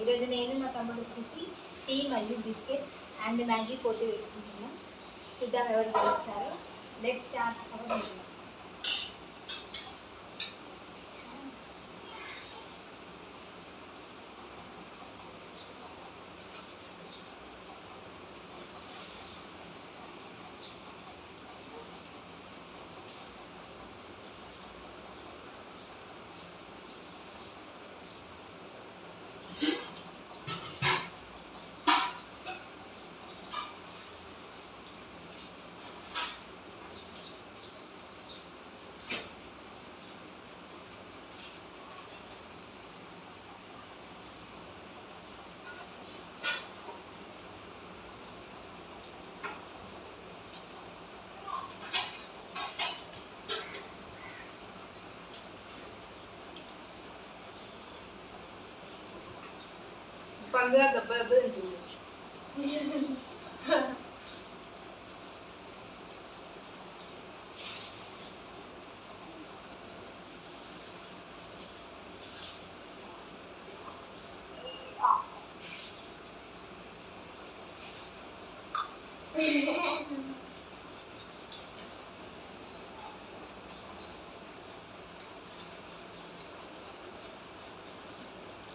ఈరోజు నేను మా తమ్ముడు వచ్చేసి టీ మరియు బిస్కెట్స్ అండ్ మ్యాగీ పోతే పెట్టుకుంటున్నాను చూద్దాం ఎవరు చేస్తారో లెట్ స్టార్ట్ అవర్ పండుగ దెబ్బ దెబ్బ తింటుంది.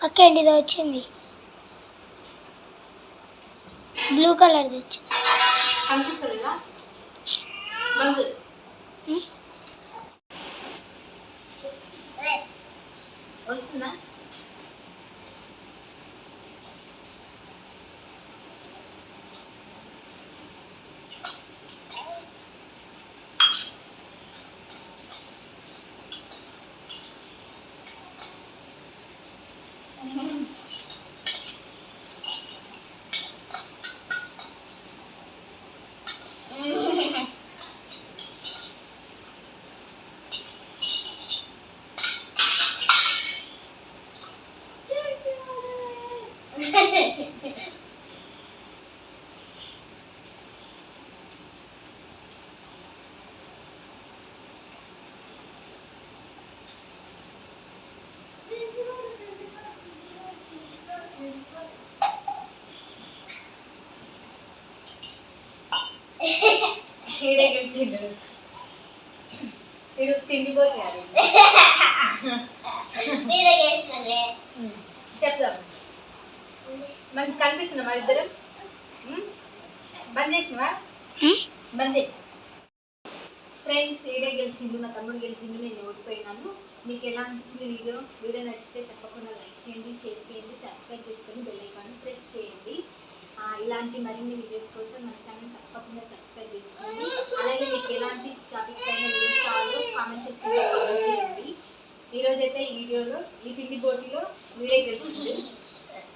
ఓకే అండి ఇది వచ్చింది. బ్లూ కదా మంజు వస్తుందా? ఈడే గెలిచిండు ఇడు తిండిపోతే మనకి కనిపిస్తుందా మా ఇద్దరం? బంద్ చేసినవా? బంద్ చేయి. ఫ్రెండ్స్ ఈడే గెలిచిండు మా తమ్ముడు గెలిచిండు నేను ఓడిపోయినాను. మీకు ఎలా అనిపించింది వీడియో? వీడియో నచ్చితే తప్పకుండా లైక్ చేయండి షేర్ చేయండి సబ్స్క్రైబ్ చేసుకొని బెల్ ఐకాన్ ప్రెస్ చేయండి. ఇలాంటి మరిన్ని వీడియోస్ కోసం మన ఛానల్ తప్పకుండా సబ్స్క్రైబ్ చేసుకోండి. అలాగే మీకు ఎలాంటి టాపిక్ పైన వీడియోస్ కావాలో కామెంట్ సెక్షన్లో కామెంట్ చేయండి. ఈరోజైతే ఈ వీడియోలో ఈ తిండి పోటీలో మీరే గెలిచింది